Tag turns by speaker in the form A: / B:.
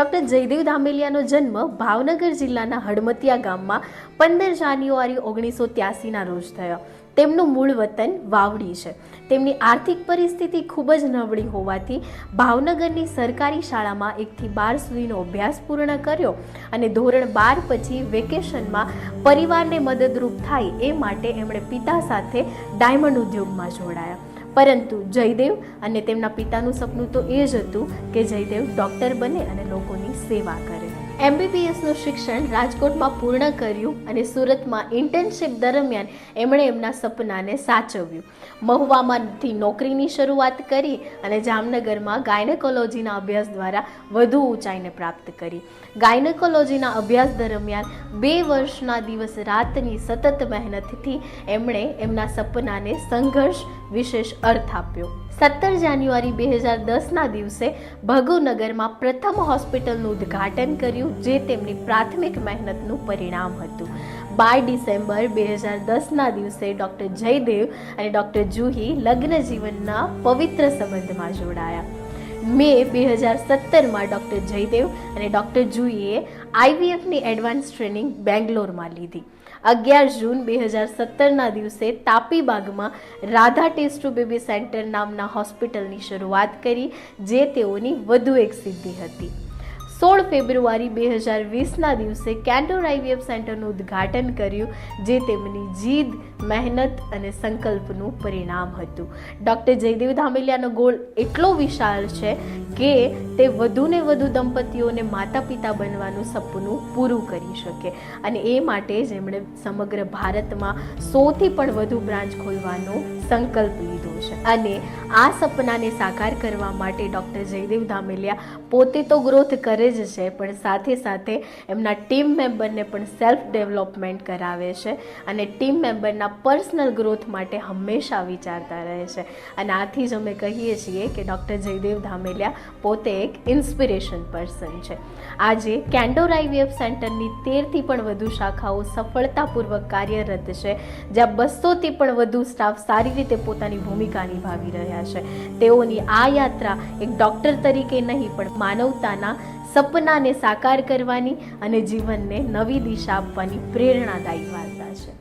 A: Doctor Jaydev ધામેલિયાનો જન્મ ભાવનગર જિલ્લાના હડમતિયા ગામમાં પંદર જાન્યુઆરી ઓગણીસો ત્યાસીના રોજ થયો. તેમનું મૂળ વતન વાવડી છે. તેમની આર્થિક પરિસ્થિતિ ખૂબ જ નબળી હોવાથી ભાવનગરની સરકારી શાળામાં એકથી બાર સુધીનો અભ્યાસ પૂર્ણ કર્યો અને ધોરણ બાર પછી વેકેશનમાં પરિવારને મદદરૂપ થાય એ માટે એમણે પિતા સાથે ડાયમંડ ઉદ્યોગમાં જોડાયા. પરંતુ જયદેવ અને તેમના પિતાનું સપનું તો એ જ હતું કે જયદેવ ડૉક્ટર બને અને લોકોની સેવા કરે. એમબીબીએસનું શિક્ષણ રાજકોટમાં પૂર્ણ કર્યું અને સુરતમાં ઇન્ટર્નશિપ દરમિયાન એમણે એમના સપનાને સાચવ્યું. મહુવામાંથી નોકરીની શરૂઆત કરી અને જામનગરમાં ગાયનેકોલોજીના અભ્યાસ દ્વારા વધુ ઊંચાઈને પ્રાપ્ત કરી. ગાયનેકોલોજીના અભ્યાસ દરમિયાન બે વર્ષના દિવસ રાતની સતત મહેનતથી એમણે એમના સપનાને સંઘર્ષ વિશેષ અર્થ આપ્યો. સત્તર જાન્યુઆરી બે હજાર દસના દિવસે ભગુનગરમાં પ્રથમ હોસ્પિટલનું ઉદ્ઘાટન કર્યું જે તેમની પ્રાથમિક મહેનતનું પરિણામ હતું. બાર ડિસેમ્બર બે હજાર દસના દિવસે ડૉક્ટર જયદેવ અને ડૉક્ટર જુહી લગ્ન જીવનના પવિત્ર સંબંધમાં જોડાયા. મે બે હજાર સત્તરમાં ડૉક્ટર જયદેવ અને ડૉક્ટર જુહીએ આઈવીએફની એડવાન્સ ટ્રેનિંગ બેંગ્લોરમાં લીધી. અગિયાર જૂન બે હજાર સત્તરના દિવસે તાપીબાગમાં Radha test tube baby centre નામના હોસ્પિટલની શરૂઆત કરી, જે તેઓની વધુ એક સિદ્ધિ હતી. સોળ ફેબ્રુઆરી બે હજાર વીસના દિવસે કેન્ડોર આઈવીએફ સેન્ટરનું ઉદ્ઘાટન કર્યું, જે તેમની જીદ, મહેનત અને સંકલ્પનું પરિણામ હતું. ડૉક્ટર જયદેવ ધામેલિયાનો ગોળ એટલો વિશાળ છે કે તે વધુને વધુ દંપતીઓને માતા પિતા બનવાનું સપનું પૂરું કરી શકે. અને એ માટે જ એમણે સમગ્ર ભારતમાં સોથી પણ વધુ બ્રાન્ચ ખોલવાનો સંકલ્પ લીધો. છે. અને આ સપનાને સાકાર કરવા માટે ડૉક્ટર જયદેવ ધામેલિયા પોતે તો ગ્રોથ કરે જ છે, પણ સાથે સાથે એમના ટીમ મેમ્બરને પણ સેલ્ફ ડેવલપમેન્ટ કરાવે છે અને ટીમ મેમ્બરના પર્સનલ ગ્રોથ માટે હંમેશા વિચારતા રહે છે. અને આથી જ અમે કહીએ છીએ કે ડૉક્ટર જયદેવ ધામેલિયા પોતે એક ઇન્સ્પિરેશન પર્સન છે. આજે કેન્ડોર આઈવીએફ સેન્ટરની તેરથી પણ વધુ શાખાઓ સફળતાપૂર્વક કાર્યરત છે, જ્યાં બસોથી પણ વધુ સ્ટાફ સારી રીતે પોતાની ભૂમિકા નિભાવી રહ્યા છે. તેઓની આ યાત્રા એક ડૉક્ટર તરીકે નહીં, પણ માનવતાના સપનાને સાકાર કરવાની અને જીવનને નવી દિશા આપવાની પ્રેરણાદાયી વાર્તા છે.